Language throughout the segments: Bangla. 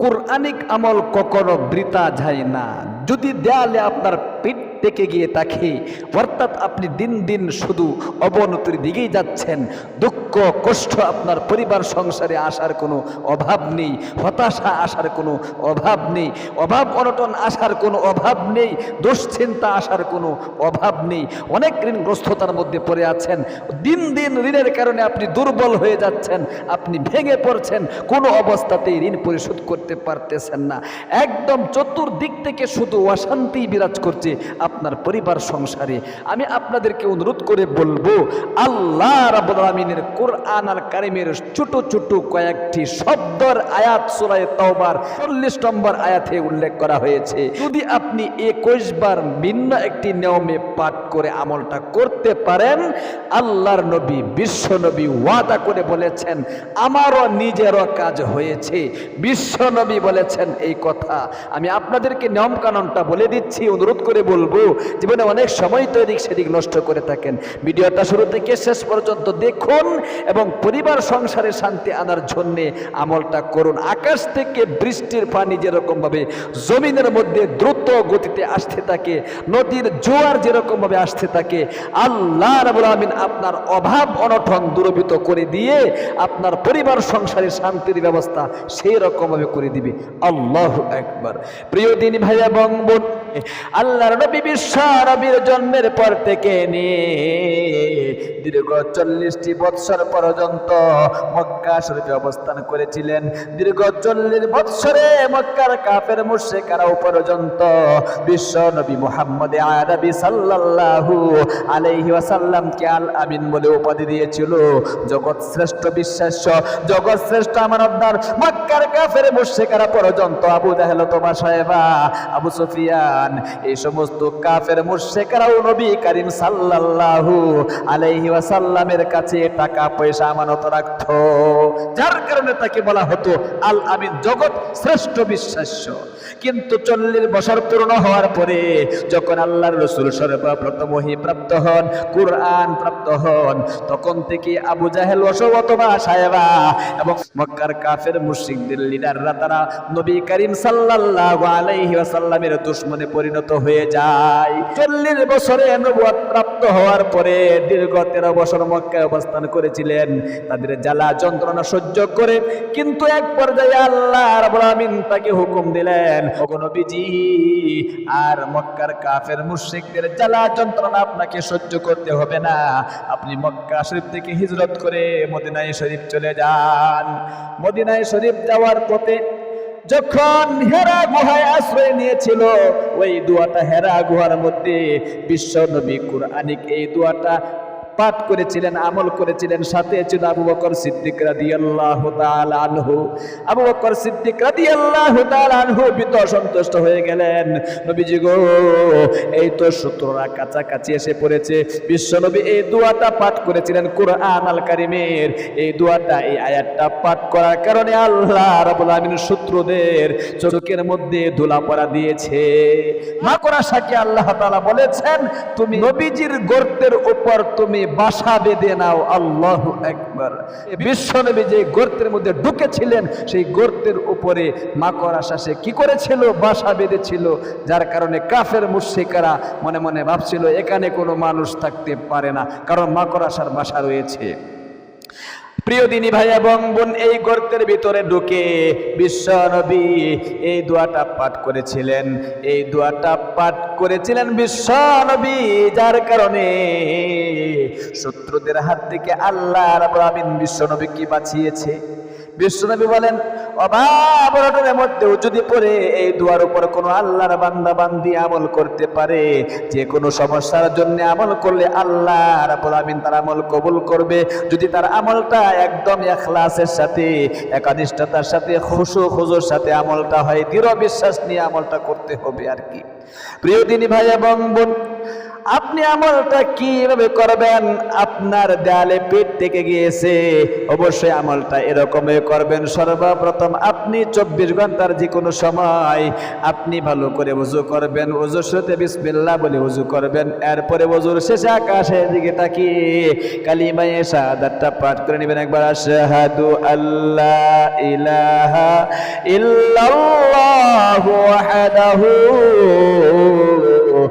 কোরআনিক আমল কখনো বৃতা যায় না। যদি দেয়ালে আপনার পিঠ টেকে গিয়ে তাকে, অর্থাৎ আপনি দিন দিন শুধু অবনতির দিকেই যাচ্ছেন। দুঃখ, কষ্ট আপনার পরিবার সংসারে আসার কোনো অভাব নেই, হতাশা আসার কোনো অভাব নেই, অভাব অনটন আসার কোনো অভাব নেই, দুশ্চিন্তা আসার কোনো অভাব নেই। অনেক ঋণগ্রস্ততার মধ্যে পড়ে আছেন। দিন দিন ঋণের কারণে আপনি দুর্বল হয়ে যাচ্ছেন, আপনি ভেঙে পড়ছেন, কোনো অবস্থাতেই ঋণ পরিশোধ করতে পারতেছেন না। একদম চতুর্দিক থেকে শুধু অশান্তি বিরাজ করছে। আপনার পরিবার সংসারে। আমি আপনাদেরকে অনুরোধ করে বলব, আল্লাহ আলামিনের কোরআন আর কারিমের ছোট ছোট কয়েকটি শব্দর আয়াত সূরায়ে তওবার 40 নম্বর আয়াতে উল্লেখ করা হয়েছে। যদি আপনি 21 বার ভিন্ন একটি নিয়মে পাঠ করে আমলটা করতে পারেন, আল্লাহর নবী, বিশ্ব নবী ওয়াদা করে বলেছেন, আমারও নিজেরও কাজ হয়েছে। বিশ্ব নবী বলেছেন এই কথা। আমি আপনাদেরকে নিয়ম কানুনটা বলে দিচ্ছি, অনুরোধ করে বলব, জীবনে অনেক সময় তো এদিক সেদিক নষ্ট করে থাকেন। ভিডিওটা শুরু থেকে শেষ পর্যন্ত দেখুন এবং পরিবার সংসারে শান্তি আনার জন্যে আমলটা করুন। আকাশ থেকে বৃষ্টির পানি যেরকমভাবে জমিনের মধ্যে দ্রুত গতিতে আসতে থাকে, নদীর জোয়ার যেরকমভাবে আসতে থাকে, আল্লাহ রাবুল আমিন আপনার অভাব অনটন দূরবিত করে দিয়ে আপনার পরিবার সংসারে শান্তির ব্যবস্থা সেই রকমভাবে করে দিবে। আল্লাহ একবার প্রিয় দিন ভাই এবং বোন আল্লাহর নবী বিশ্ব নবীর জন্মের পর থেকে নিয়ে দীর্ঘ চল্লিশটি বৎসর পর্যন্ত মক্কা শরীফে অবস্থান করেছিলেন। দীর্ঘ চল্লিশ বৎসরে মক্কার কাফের মুর্শেকারাও পর্যন্ত বিশ্ব নবী মুহাম্মদ আরবি সাল্লাল্লাহু আলাইহি ওয়াসাল্লামকে আল আমিন বলে উপাধি দিয়েছিল। জগৎ শ্রেষ্ঠ বিশ্বাস্য জগৎ শ্রেষ্ঠ আমার আমানতদার, মক্কার কাফের মুর্শেকারা পর্যন্ত আবু জাহেল, তোমার সাহেবা, আবু সুফিয়ান, এই সমস্ত কাফের মুর্শেকারাও নবী করিম সাল্লাল্লাহু আলাইহি ওয়াসাল্লামের কাছে টাকা, পয়সা আমানত রাখতো। যার কারণে তাকে বলা হতো, আল আমিন, জগৎ শ্রেষ্ঠ বিশ্বাস্য। কিন্তু চল্লিশ বছর পূর্ণ হওয়ার পরে যখন আল্লাহর রসুল সর্বপ্রথম ওহী প্রাপ্ত হন, কুরআন প্রাপ্ত হন, তখন থেকে আবু জাহেল অথবা সাহেবা এবং মক্কার কাফের মুশরিকদের লিডাররা তারা নবী করিম সাল্লাল্লাহু আলাইহি ওয়াসাল্লামের দুশমনে পরিণত হয়ে যায়। চল্লিশ বছরে নবুয়ত প্রাপ্ত হওয়ার পরে দীর্ঘ তেরো বছর মক্কায় অবস্থান করেছিলেন। তাদের জ্বালা যন্ত্রণা সহ্য করে কিন্তু এক পর্যায়ে আল্লাহ আমিন তাকে হুকুম দিলেন নবীজি, আর মক্কার কাফের মুশরিকদের জ্বালা যন্ত্রণা আপনাকে সহ্য করতে হবে না। আপনি মক্কা শরীফ থেকে হিজরত করে মদিনায় শরীফ চলে যান। মদিনায় শরীফ যাওয়ার পথে যখন হেরা গুহায় আশ্রয় নিয়েছিল, ওই দুয়াটা হেরা গুহার মধ্যে বিশ্ব নবী কুরআনিক এই দুয়াটা পাঠ করেছিলেন, আমল করেছিলেন, সাথে ছিল আবু বকর সিদ্দিক রাদিয়াল্লাহু তাআলা আনহু। আবু বকর সিদ্দিক রাদিয়াল্লাহু তাআলা আনহু বিত সন্তুষ্ট হয়ে গেলেন। নবীজি গো, এই তো সূত্ররা কাছাকাছি এসে পড়েছে। বিশ্বনবী এই দোয়াটা পাঠ করেছিলেন কোরআন আল কারিমের। এই দোয়াটা, এই আয়াতটা পাঠ করার কারণে আল্লাহ রাব্বুল আমিন শত্রুদের চোখের মধ্যে ধুলা পড়া দিয়েছে মাকড়া সাকে আল্লাহ তাআলা বলেছেন, তুমি নবীজির গর্তের উপর তুমি বাসা বেঁধে নাও আল্লাহ একবার বিশ্বনবী যে গর্তের মধ্যে ঢুকেছিলেন সেই গর্তের উপরে মাকড় আসা সে কি করেছিল? বাসা বেঁধেছিল যার কারণে কাফের মুর্শিকারা মনে মনে ভাবছিল এখানে কোনো মানুষ থাকতে পারে না কারণ মাকড় আশার বাসা রয়েছে। প্রিয় দিনী ভাই এবং বোন, এই গর্তের ভিতরে ঢুকে বিশ্ব নবী এই দোয়াটা পাঠ করেছিলেন। এই দোয়াটা পাঠ করেছিলেন বিশ্ব নবী, যার কারণে শত্রুদের হাত থেকে আল্লাহ বিশ্ব নবীকে বাঁচিয়েছে। বিশ্বনবী বলেন অভাব অনটনের মধ্যেও যদি পড়ে, এই দুয়ার উপর কোনো আল্লাহর বান্দা বান্দি আমল করতে পারে, যে কোনো সমস্যার জন্য আমল করলে আল্লাহ রাব্বুল আমিন তার আমল কবুল করবে। যদি তার আমলটা একদম এখলাসের সাথে, একানিষ্ঠতার সাথে, খুশু খুজুর সাথে আমলটা হয়, দৃঢ় বিশ্বাস নিয়ে আমলটা করতে হবে আর কি। প্রিয় দিনী ভাই এবং বোন আপনি আমলটা কীভাবে করবেন? আপনার দেয়ালে পেট থেকে গিয়েছে। অবশ্যই আমলটা এরকমই করবেন। সর্বপ্রথম আপনি চব্বিশ ঘণ্টার যে কোনো সময় আপনি ভালো করে উজু করবেন। উজুর সাথে বিসমিল্লাহ বলে উজু করবেন। এরপরে উজুর শেষে আকাশের দিকে তাকিয়ে কালিমায়ে শাহাদাতটা পাঠ করে নেবেন। একবার আশহাদু আল্লাহ ইলাহা ইল্লাল্লাহু ওয়াহদাহু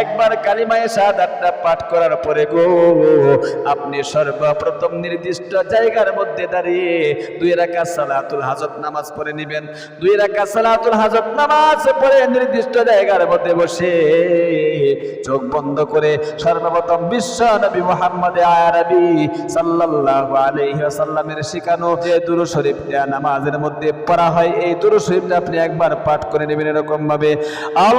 একবার কালিমায় সাদাতটা পাঠ করার পরে গো, আপনি সর্বপ্রথম নির্দিষ্ট জায়গার মধ্যে দাঁড়িয়ে দুই রাখা সালাতুল হাজত নামাজ পড়ে নেবেন। দুই রাখা সালাতুল হাজত নামাজ পড়ে নির্দিষ্ট জায়গার মধ্যে বসে চোখ বন্ধ করে সর্বপ্রথম বিশ্ব নবী মোহাম্মদ আরবি সাল্লাল্লাহু আলাইহি ওয়াসাল্লামের শিখানো যে দুরু শরীফটা নামাজের মধ্যে পড়া হয়, এই দুরু শরীফটা আপনি একবার পাঠ করে নেবেন এরকম ভাবে আল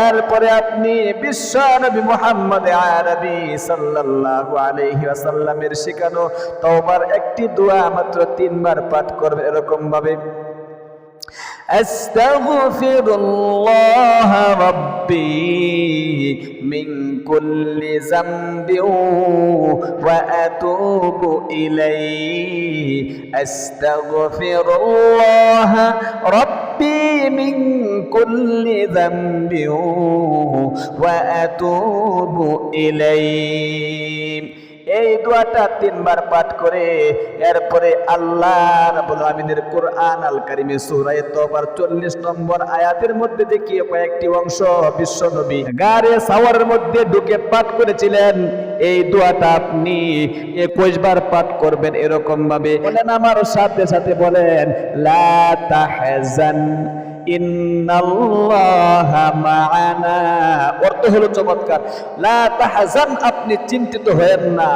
এরপরে আপনি বিশ্ব নবী মোহাম্মদ আরবি সাল্লাল্লাহু আলাইহি ওয়াসাল্লামের শেখানো তওবার একটি দোয়া মাত্র তিনবার পাঠ করবে এরকম ভাবে أستغفر الله ربي من كل ذنب وأتوب إليه أستغفر الله ربي من كل ذنب وأتوب إليه এই দোয়াটা তিনবার পাঠ করে এরপরে আল্লাহ রাব্বুল আমিনের কোরআন আল কারিমে সূরা তওবার 40 নম্বর আয়াতের মধ্যে যে কি কয়েকটি অংশ বিশ্ব নবী গারে সাওয়ারের মধ্যে ঢুকে পাঠ করেছিলেন এই দোয়াটা আপনি 21 বার পাঠ করবেন এরকম ভাবে বলেন আমার সাথে সাথে বলেন লা তাহজান ইন্নাল্লাহা মা'ানা অর্থ হলো চমৎকার। আপনি চিন্তিত হয়েন না।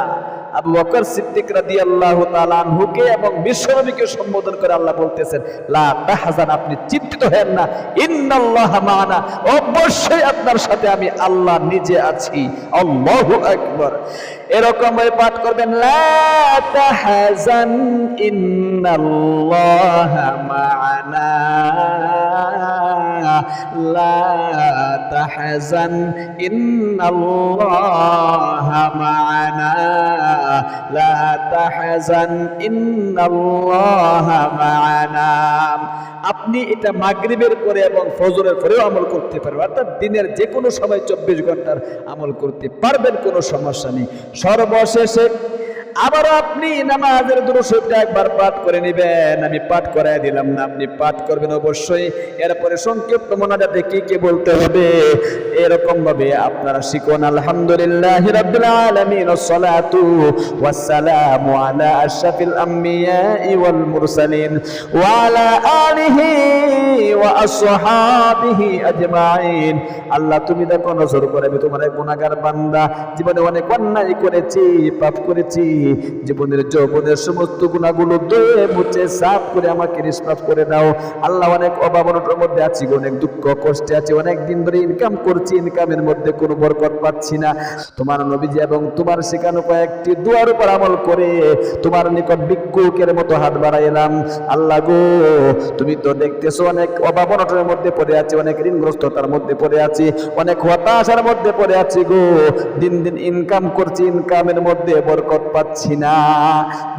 আবু বকর সিদ্দিক রাদিয়াল্লাহু তাআলা আনহুকে এবং বিশ্বনবীকে সম্বোধন করে আল্লাহ বলতেছেন, লা তাহজান, আপনি চিন্তিত হয়েন না। ইন্নাল্লাহা মা'ানা অবশ্যই আপনার সাথে আমি আল্লাহ নিজে আছি। আল্লাহু আকবার। এরকম ভাবে পাঠ করবেন, লা তাহজান, ইন্নাল্লাহা মা'ানা লা তাহজান, ইন্নাল্লাহা মা'ানা লা إن الله معنا. আপনি এটা মাগরিবের পরে এবং ফজরের পরেও আমল করতে পারবেন। অর্থাৎ দিনের যে কোনো সময় চব্বিশ ঘণ্টার আমল করতে পারবেন, কোনো সমস্যা নেই। সর্বশেষে আবারও আপনি নামাজের দুরুশরীফটা একবার পাঠ করে নেবেন। আমি পাঠ করাই দিলাম না, আপনি পাঠ করবেন অবশ্যই। এরপরে সংক্ষিপ্ত মোনাজাতে কি কি বলতে হবে? এরকম ভাবে আপনারা শিখুন, আলহামদুলিল্লাহ আম্বিয়া ওয়াল মুরসালিন, ওয়া আলা আলিহি ওয়া আসহাবিহি আজমাইন। আল্লাহ, তুমি দেখো নজর করে, আমি তোমার গুনাহগার বান্দা। জীবনে অনেক অন্যায় করেছি, পাপ করেছি। জীবনের যৌবনের সমস্ত গুণাগুলো ধুয়ে মুছে, সাফ করে আমাকে নিষ্পাপ করে দাও আল্লাহ অনেক অভাব অনটনের মধ্যে আছি, অনেক দুঃখ কষ্টে আছি, অনেক দিন ধরে ইনকাম করছি ইনকামের মধ্যে কোনো বরকত পাচ্ছি না। তোমার নবীজি এবং তোমার শেখানো কয়েকটি দুয়ার উপর আমল করে তোমার নিকট ভিক্ষুকের মতো হাত বাড়াইলাম আল্লাহ গো, তুমি তো দেখতেছো অনেক অভাব অনটনের মধ্যে পড়ে আছি, অনেক ঋণগ্রস্ততার মধ্যে পড়ে আছি, অনেক হতাশার মধ্যে পড়ে আছি গো। দিন দিন ইনকাম করছি ইনকামের মধ্যে বরকত পাচ্ছি পাচ্ছি না।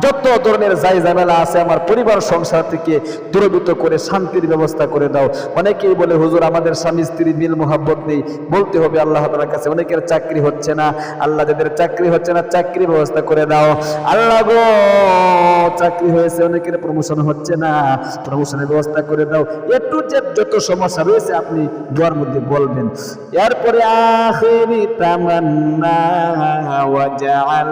যত ধরনের যাই ঝামেলা আছে, আমার পরিবার সংসার থেকে দূরভূত করে শান্তির ব্যবস্থা করে দাও। অনেকেই বলে, হুজুর, আমাদের স্বামী স্ত্রী মিল মোহাব্বত নেই। বলতে হবে আল্লাহ তালার কাছে, অনেকের চাকরি হচ্ছে না। আল্লাহ যাদের চাকরি হচ্ছে না, চাকরি ব্যবস্থা করে দাও। আল্লাহ গো, চাকরি হয়েছে, অনেকের প্রমোশন হচ্ছে না। প্রমোশনের ব্যবস্থা করে দাও। একটু যে যত সমস্যা রয়েছে, আপনি দোয়ার মধ্যে বলবেন। এরপরে, আখেরি তামান্না ওয়াজআল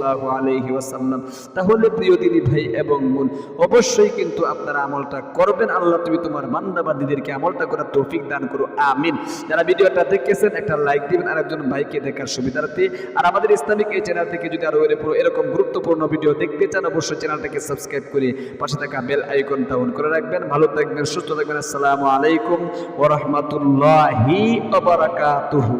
সাল্লাল্লাহু আলাইহি ওয়াসাল্লাম। তাহলে প্রিয় দিনী ভাই এবং বোন, অবশ্যই কিন্তু আপনারা আমলটা করবেন। আল্লাহ তুমি তোমার বান্দাবাদীদেরকে আমলটা করার তৌফিক দান করো। আমিন। যারা ভিডিওটা দেখেছেন, একটা লাইক দিবেন আর একজন ভাইকে দেখার সুবিধার্থে। আর আমাদের ইসলামিক এই চ্যানেল থেকে যদি আরও এরপর এরকম গুরুত্বপূর্ণ ভিডিও দেখতে চান, অবশ্যই চ্যানেলটাকে সাবস্ক্রাইব করে পাশে থাকা বেল আইকনটা অন করে রাখবেন। ভালো থাকবেন, সুস্থ থাকবেন। আসসালামু আলাইকুম ওয়া রাহমাতুল্লাহি ওয়া বারাকাতুহু।